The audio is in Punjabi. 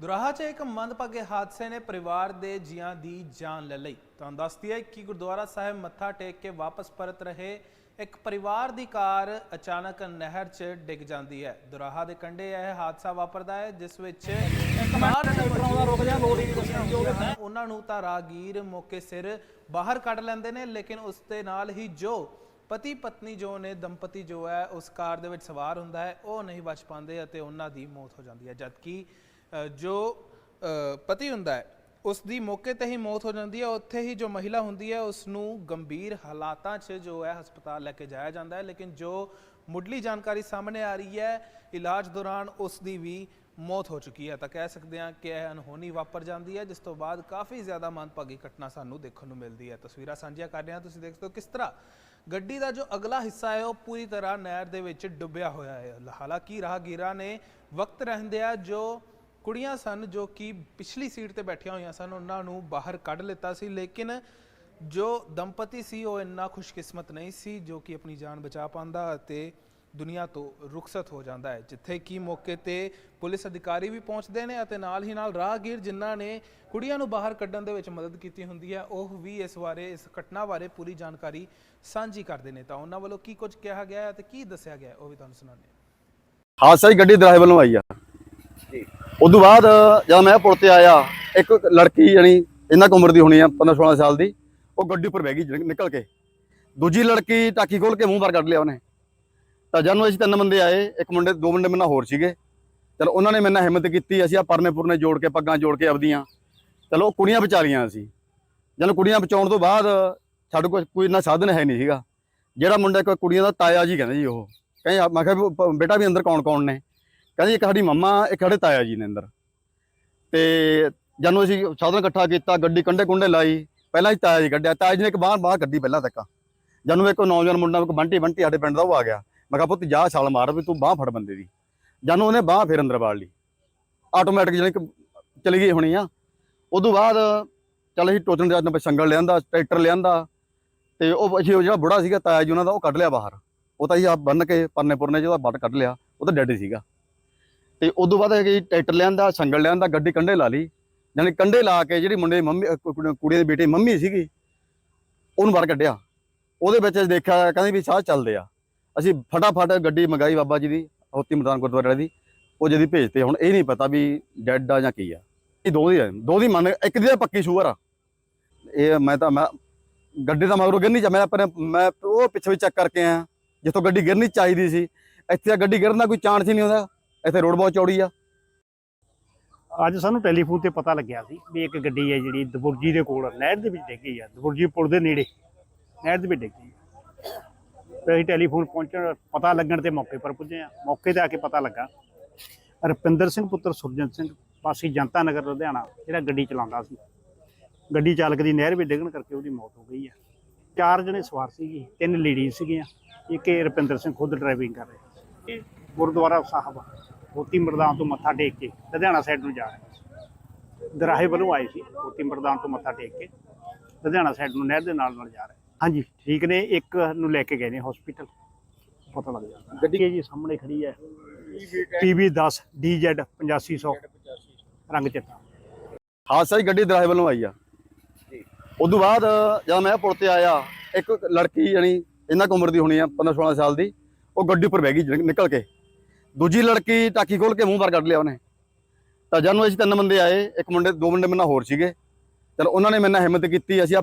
ਦੁਰਾਹਾ 'ਚ ਇੱਕ ਮੰਦਭਾਗੇ ਹਾਦਸੇ ਨੇ ਪਰਿਵਾਰ ਦੇ ਜੀਆਂ ਦੀ ਜਾਨ ਲੈ ਲਈ। ਤੁਹਾਨੂੰ ਦੱਸਦੀ ਹੈ ਕਿ ਗੁਰਦੁਆਰਾ ਸਾਹਿਬ ਮੱਥਾ ਟੇਕ ਕੇ ਵਾਪਸ ਪਰਤ ਰਹੇ ਇੱਕ ਪਰਿਵਾਰ ਦੀ ਕਾਰ ਅਚਾਨਕ ਨਹਿਰ 'ਚ ਡਿੱਗ ਜਾਂਦੀ ਹੈ। ਦੁਰਾਹਾ ਦੇ ਕੰਢੇ ਇਹ ਹਾਦਸਾ ਵਾਪਰਦਾ ਹੈ ਜਿਸ ਵਿੱਚ ਉਹਨਾਂ ਨੂੰ ਤਾਂ ਰਾਗੀਰ ਮੌਕੇ ਸਿਰ ਬਾਹਰ ਕੱਢ ਲੈਂਦੇ ਨੇ ਲੇਕਿਨ ਉਸ ਦੇ ਨਾਲ ਹੀ ਜੋ ਪਤੀ ਪਤਨੀ ਜੋ ਨੇ ਦੰਪਤੀ ਜੋ ਹੈ ਉਸ ਕਾਰ ਦੇ ਵਿੱਚ ਸਵਾਰ ਹੁੰਦਾ ਹੈ ਉਹ ਨਹੀਂ ਬਚ ਪਾਉਂਦੇ ਅਤੇ ਉਹਨਾਂ ਦੀ ਮੌਤ ਹੋ ਜਾਂਦੀ ਹੈ। ਜਦਕਿ ਜੋ ਪਤੀ ਹੁੰਦਾ ਹੈ ਉਸ ਦੀ ਮੌਕੇ ਤੇ ਹੀ ਮੌਤ ਹੋ ਜਾਂਦੀ ਹੈ, ਉੱਥੇ ਹੀ ਜੋ ਮਹਿਲਾ ਹੁੰਦੀ ਹੈ ਉਸ ਨੂੰ ਗੰਭੀਰ ਹਾਲਾਤਾਂ 'ਚ ਜੋ ਹੈ, ਹਸਪਤਾਲ ਲੈ ਕੇ ਜਾਇਆ ਜਾਂਦਾ ਹੈ, ਲੇਕਿਨ ਜੋ ਮੁੱਢਲੀ ਜਾਣਕਾਰੀ ਸਾਹਮਣੇ ਆ ਰਹੀ ਹੈ, ਇਲਾਜ ਦੌਰਾਨ ਉਸ ਦੀ ਵੀ ਮੌਤ ਹੋ ਚੁੱਕੀ ਹੈ। ਤਾਂ ਕਹਿ ਸਕਦੇ ਹਾਂ ਕਿ ਇਹ ਅਨਹੋਣੀ ਵਾਪਰ ਜਾਂਦੀ ਹੈ, ਜਿਸ ਤੋਂ ਬਾਅਦ ਕਾਫੀ ਜ਼ਿਆਦਾ ਮੰਦਭਾਗੀ ਘਟਨਾ ਸਾਨੂੰ ਦੇਖਣ ਨੂੰ ਮਿਲਦੀ ਹੈ। ਤਸਵੀਰਾਂ ਸਾਂਝੀਆਂ ਕਰ ਰਹੇ ਹਾਂ, ਤੁਸੀਂ ਦੇਖ ਸਕਦੇ ਹੋ ਕਿਸ ਤਰ੍ਹਾਂ ਗੱਡੀ ਦਾ ਜੋ ਅਗਲਾ ਹਿੱਸਾ ਹੈ, ਉਹ ਪੂਰੀ ਤਰ੍ਹਾਂ ਨਹਿਰ ਦੇ ਵਿੱਚ ਡੁੱਬਿਆ ਹੋਇਆ ਹੈ। ਹਾਲਾਂਕਿ ਰਾਹਗੀਰਾਂ ਨੇ ਵਕਤ ਰਹਿੰਦਿਆਂ ਜੋ ਕੁੜੀਆਂ ਸਨ ਜੋ ਕਿ ਪਿਛਲੀ ਸੀਟ ਤੇ ਬੈਠੀਆਂ ਹੋਈਆਂ ਸਨ, ਉਹਨਾਂ ਨੂੰ ਬਾਹਰ ਕੱਢ ਲਿੱਤਾ ਸੀ, ਲੇਕਿਨ ਜੋ ਦੰਪਤੀ ਸੀ, ਉਹ ਇੰਨਾ ਖੁਸ਼ਕਿਸਮਤ ਨਹੀਂ ਸੀ ਜੋ ਕਿ ਆਪਣੀ ਜਾਨ ਬਚਾ ਪਾਉਂਦਾ ਅਤੇ ਦੁਨੀਆ ਤੋਂ ਰੁਖਸਤ ਹੋ ਜਾਂਦਾ ਹੈ, ਜਿੱਥੇ ਕਿ ਮੌਕੇ ਤੇ ਪੁਲਿਸ ਅਧਿਕਾਰੀ ਵੀ ਪਹੁੰਚਦੇ ਨੇ ਅਤੇ ਨਾਲ ਹੀ ਨਾਲ ਰਾਹਗੀਰ ਜਿਨ੍ਹਾਂ ਨੇ ਕੁੜੀਆਂ ਨੂੰ ਬਾਹਰ ਕੱਢਣ ਦੇ ਵਿੱਚ ਮਦਦ ਕੀਤੀ ਹੁੰਦੀ ਹੈ, ਉਹ ਵੀ ਇਸ ਬਾਰੇ, ਇਸ ਘਟਨਾ ਬਾਰੇ ਪੂਰੀ ਜਾਣਕਾਰੀ ਸਾਂਝੀ ਕਰਦੇ ਨੇ। ਤਾਂ ਉਹਨਾਂ ਵੱਲੋਂ ਕੀ ਕੁਝ ਕਿਹਾ ਗਿਆ ਹੈ ਤੇ ਕੀ ਦੱਸਿਆ ਗਿਆ ਉਹ ਵੀ ਤੁਹਾਨੂੰ ਸੁਣਾਉਂਦੇ ਹਾਂ। ਹਾਦਸਾ ਹੀ ਗੱਡੀ ਦਰਾਹੇ ਵੱਲੋਂ ਆਈ ਆ। ਜੀ। ਉਦੋਂ ਬਾਅਦ ਜਦ ਮੈਂ ਪੁਲ ਤੇ ਆਇਆ, ਇੱਕ ਲੜਕੀ ਜਾਨੀ ਇਹਨਾਂ ਕੁ ਉਮਰ ਦੀ ਹੋਣੀ ਆ 15 16 ਸਾਲ ਦੀ, ਉਹ ਗੱਡੀ ਉੱਪਰ ਬਹਿ ਗਈ ਨਿਕਲ ਕੇ। ਦੂਜੀ ਲੜਕੀ ਟਾਕੀ ਖੋਲ ਕੇ ਮੂੰਹ ਬਾਹਰ ਕੱਢ ਲਿਆ ਉਹਨੇ। ਤਾਂ ਜਦ ਨੂੰ ਅਸੀਂ ਤਿੰਨ ਬੰਦੇ ਆਏ, ਇੱਕ ਮੁੰਡੇ, ਦੋ ਮੁੰਡੇ ਮੇਰੇ ਨਾਲ ਹੋਰ ਸੀਗੇ। ਚਲੋ ਉਹਨਾਂ ਨੇ ਮੇਰੇ ਨਾਲ ਹਿੰਮਤ ਕੀਤੀ, ਅਸੀਂ ਆ ਪਰਨੇ ਪੁਰਨੇ ਜੋੜ ਕੇ, ਪੱਗਾਂ ਜੋੜ ਕੇ ਆਪਦੀਆਂ। ਚਲੋ ਉਹ ਕੁੜੀਆਂ ਵਿਚਾਰੀਆਂ ਅਸੀਂ ਜਦੋਂ ਕੁੜੀਆਂ ਬਚਾਉਣ ਤੋਂ ਬਾਅਦ ਸਾਡੇ ਕੋਲ ਕੋਈ ਇੰਨਾ ਸਾਧਨ ਹੈ ਨਹੀਂ ਸੀਗਾ। ਜਿਹੜਾ ਮੁੰਡਾ ਕੋਈ ਕੁੜੀਆਂ ਦਾ ਤਾਇਆ ਜੀ ਕਹਿੰਦੇ ਜੀ ਉਹ। ਕਹਿੰਦੇ ਮੈਂ ਕਿਹਾ ਬੇਟਾ ਵੀ ਅੰਦਰ ਕੌਣ ਕੌਣ ਨੇ? ਕਹਿੰਦੇ ਇੱਕ ਸਾਡੀ ਮੰਮਾ, ਇੱਕ ਸਾਡੇ ਤਾਇਆ ਜੀ ਨੇ ਅੰਦਰ। ਤੇ ਜਦੋਂ ਅਸੀਂ ਸਾਧਨ ਇਕੱਠਾ ਕੀਤਾ, ਗੱਡੀ ਕੰਡੇ ਕੁੰਡੇ ਲਾਈ, ਪਹਿਲਾਂ ਹੀ ਤਾਇਆ ਜੀ ਕੱਢਿਆ। ਤਾਇਆ ਜੀ ਨੇ ਇੱਕ ਬਾਹਰ ਬਾਹਰ ਕੱਢੀ ਪਹਿਲਾਂ ਤੱਕ। ਜਦੋਂ ਇੱਕ ਨੌਜਵਾਨ ਮੁੰਡਾ, ਇੱਕ ਬੰਟੀ ਬੰਟੀ ਸਾਡੇ ਪਿੰਡ ਦਾ ਉਹ ਆ ਗਿਆ। ਮੈਂ ਕਿਹਾ, ਪੁੱਤ, ਜਾ ਛਾਲ ਮਾਰ ਵੀ ਤੂੰ ਬਾਹ ਫੜ ਬੰਦੇ ਦੀ। ਜਦੋਂ ਉਹਨੇ ਬਾਹ ਫਿਰ ਅੰਦਰ ਵਾੜ ਲਈ। ਆਟੋਮੈਟਿਕ ਜਿਹੜੀ ਚਲੀ ਗਈ ਹੋਣੀ ਆ। ਉਦੋਂ ਬਾਅਦ ਚੱਲ ਅਸੀਂ ਟੋਚਨ ਜੱਜ ਨੇ ਸੰਗਲ ਲਿਆਂਦਾ, ਟਰੈਕਟਰ ਲਿਆਂਦਾ। ਤੇ ਉਹ ਅਸੀਂ ਉਹ ਜਿਹੜਾ ਬੁੜਾ ਸੀਗਾ, ਤਾਇਆ ਜੀ ਉਹਨਾਂ ਦਾ, ਉਹ ਕੱਢ ਲਿਆ ਬਾਹਰ। ਉਹ ਤਾਂ ਅਸੀਂ ਆਪ ਬੰਨ ਕੇ ਪਰਨੇ ਪੁਰਨੇ ਜਿਹਦਾ ਬੱਟ ਕੱਢ ਲਿਆ। ਉਹ ਤਾਂ ਡੈਡ ਸੀਗਾ। ਤੇ ਉਦੋਂ ਬਾਅਦ ਹੈਗੀ ਟਰੈਕਟਰ ਲਿਆਂਦਾ, ਸੰਗਲ ਲਿਆਂਦਾ, ਗੱਡੀ ਕੰਡੇ ਲਾ ਲਈ। ਜਾਨੀ ਕੰਡੇ ਲਾ ਕੇ ਜਿਹੜੀ ਮੁੰਡੇ ਦੀ ਮੰਮੀ ਕੁੜੀ ਕੁੜੀ ਦੀ ਬੇਟੀ ਮੰਮੀ ਸੀਗੀ, ਉਹਨੂੰ ਬਾਹਰ ਕੱਢਿਆ। ਉਹਦੇ ਵਿੱਚ ਅਸੀਂ ਦੇਖਿਆ, ਕਹਿੰਦੇ ਵੀ ਸਾਹ ਚੱਲਦੇ ਆ। ਅਸੀਂ ਫਟਾਫਟ ਗੱਡੀ ਮੰਗਾਈ ਬਾਬਾ ਜੀ ਦੀ, ਹੋਤੀ ਮਦਾਨ ਗੁਰਦੁਆਰੇ ਦੀ। ਉਹ ਜਿਹਦੀ ਭੇਜਤੇ ਹੁਣ ਇਹ ਨਹੀਂ ਪਤਾ ਵੀ ਡੈੱਡ ਆ ਜਾਂ ਕੀ ਆ। ਇਹ ਦੋ ਦੀ ਆ, ਦੋ ਦੀ ਮੰਨ, ਇੱਕ ਦੀ ਤਾਂ ਪੱਕੀ ਸ਼ੂਅਰ ਆ। ਇਹ ਮੈਂ ਤਾਂ, ਮੈਂ ਗੱਡੀ ਦਾ ਮਗਰੋਂ ਗਿਰਨੀ ਚਾ, ਮੈਂ ਆਪਣੇ, ਮੈਂ ਉਹ ਪਿੱਛੇ ਵੀ ਚੈੱਕ ਕਰਕੇ ਆਇਆ। ਜਿੱਥੋਂ ਗੱਡੀ ਗਿਰਨੀ ਚਾਹੀਦੀ ਸੀ, ਇੱਥੇ ਤਾਂ ਗੱਡੀ ਗਿਰਨ ਦਾ ਕੋਈ ਚਾਂਸ ਹੀ ਨਹੀਂ ਹੁੰਦਾ ਇੱਥੇ ਰੋਡ ਬਹੁਤ ਚੌੜੀ ਆ। ਅੱਜ ਸਾਨੂੰ ਟੈਲੀਫੋਨ ਤੇ ਪਤਾ ਲੱਗਿਆ ਸੀ ਵੀ ਇੱਕ ਗੱਡੀ ਹੈ ਜਿਹੜੀ ਦਬੁਰਜੀ ਦੇ ਕੋਲ ਨਹਿਰ ਦੇ ਵਿੱਚ ਡਿੱਗ ਗਈ ਆ, ਦਬੁਰਜੀ ਪੁਲ ਦੇ ਨੇੜੇ, ਨਹਿਰ ਦੇ ਵਿੱਚ ਡਿੱਗੀ ਗਈ ਤੇ ਅਸੀਂ ਟੈਲੀਫੋਨ ਪਹੁੰਚਣ, ਪਤਾ ਲੱਗਣ ਤੇ ਮੌਕੇ ਪਰ ਪੁੱਜੇ ਆ ਮੌਕੇ ਤੇ ਆ ਕੇ ਪਤਾ ਲੱਗਾ, ਰੁਪਿੰਦਰ ਸਿੰਘ ਪੁੱਤਰ ਸੁਰਜਨ ਸਿੰਘ, ਪਾਸੀ ਜਨਤਾ ਨਗਰ ਲੁਧਿਆਣਾ, ਜਿਹੜਾ ਗੱਡੀ ਚਲਾਉਂਦਾ ਸੀ। ਗੱਡੀ ਚਾਲਕ ਦੀ ਨਹਿਰ ਵਿੱਚ ਡਿੱਗਣ ਕਰਕੇ ਉਹਦੀ ਮੌਤ ਹੋ ਗਈ ਆ। ਚਾਰ ਜਣੇ ਸਵਾਰ ਸੀਗੇ, ਤਿੰਨ ਲੇਡੀਜ਼ ਸੀਗੀਆਂ, ਇੱਕ ਇਹ ਰੁਪਿੰਦਰ ਸਿੰਘ ਖੁਦ ਡਰਾਈਵਿੰਗ ਕਰ ਰਿਹਾ ਗੁਰਦੁਆਰਾ ਸਾਹਿਬ ਮੋਤੀ ਮਰਦਾਨ ਤੋਂ ਮੱਥਾ ਟੇਕ ਕੇ ਲੁਧਿਆਣਾ ਸਾਈਡ ਨੂੰ ਜਾ ਰਹੇ ਸੀ। ਦਰਾਹੇ ਵੱਲੋਂ ਆਏ ਸੀ ਮੋਤੀ ਮਰਦਾਨ ਤੋਂ ਮੱਥਾ ਟੇਕ ਕੇ ਲੁਧਿਆਣਾ ਸਾਈਡ ਨੂੰ ਨਹਿਰ ਦੇ ਨਾਲ ਨਾਲ ਜਾ ਰਹੇ। ਹਾਂਜੀ। ਠੀਕ ਨੇ ਇੱਕ ਨੂੰ ਲੈ ਕੇ ਗਏ ਨੇ ਹਸਪੀਟਲ ਪਤਾ ਲੱਗ ਜਾਂਦਾ। ਗੱਡੀ ਜੀ? ਸਾਹਮਣੇ ਖੜੀ ਹੈ। PB 10 DZ 8500 ਰੰਗ ਚਿੱਟਾ। ਹਾਦਸਾ ਹੀ ਗੱਡੀ ਦਰਾਹੇ ਵੱਲੋਂ ਆਈ ਆ। ਉਦੋਂ ਬਾਅਦ ਜਦ ਮੈਂ ਪੁਲ ਤੇ ਆਇਆ ਇੱਕ ਲੜਕੀ ਜਾਨੀ ਇਹਨਾਂ ਕੁ ਉਮਰ ਦੀ ਹੋਣੀ ਆ 15 16 ਸਾਲ ਦੀ ਉਹ ਗੱਡੀ ਉੱਪਰ ਬਹਿ ਗਈ ਨਿਕਲ ਕੇ। ਦੂਜੀ ਲੜਕੀ ਟਾਕੀ ਖੋਲ ਕੇ ਮੂੰਹ ਬਾਹਰ ਕੱਢ ਲਿਆ ਉਹਨੇ। ਤਾਂ ਜਦ ਨੂੰ ਅਸੀਂ ਤਿੰਨ ਬੰਦੇ ਆਏ, ਇੱਕ ਮੁੰਡੇ, ਦੋ ਮੁੰਡੇ ਮੇਰੇ ਨਾਲ ਹੋਰ ਸੀਗੇ। ਚਲੋ ਉਹਨਾਂ ਨੇ ਮੇਰੇ ਨਾਲ ਹਿੰਮਤ ਕੀਤੀ, ਅਸੀਂ ਆ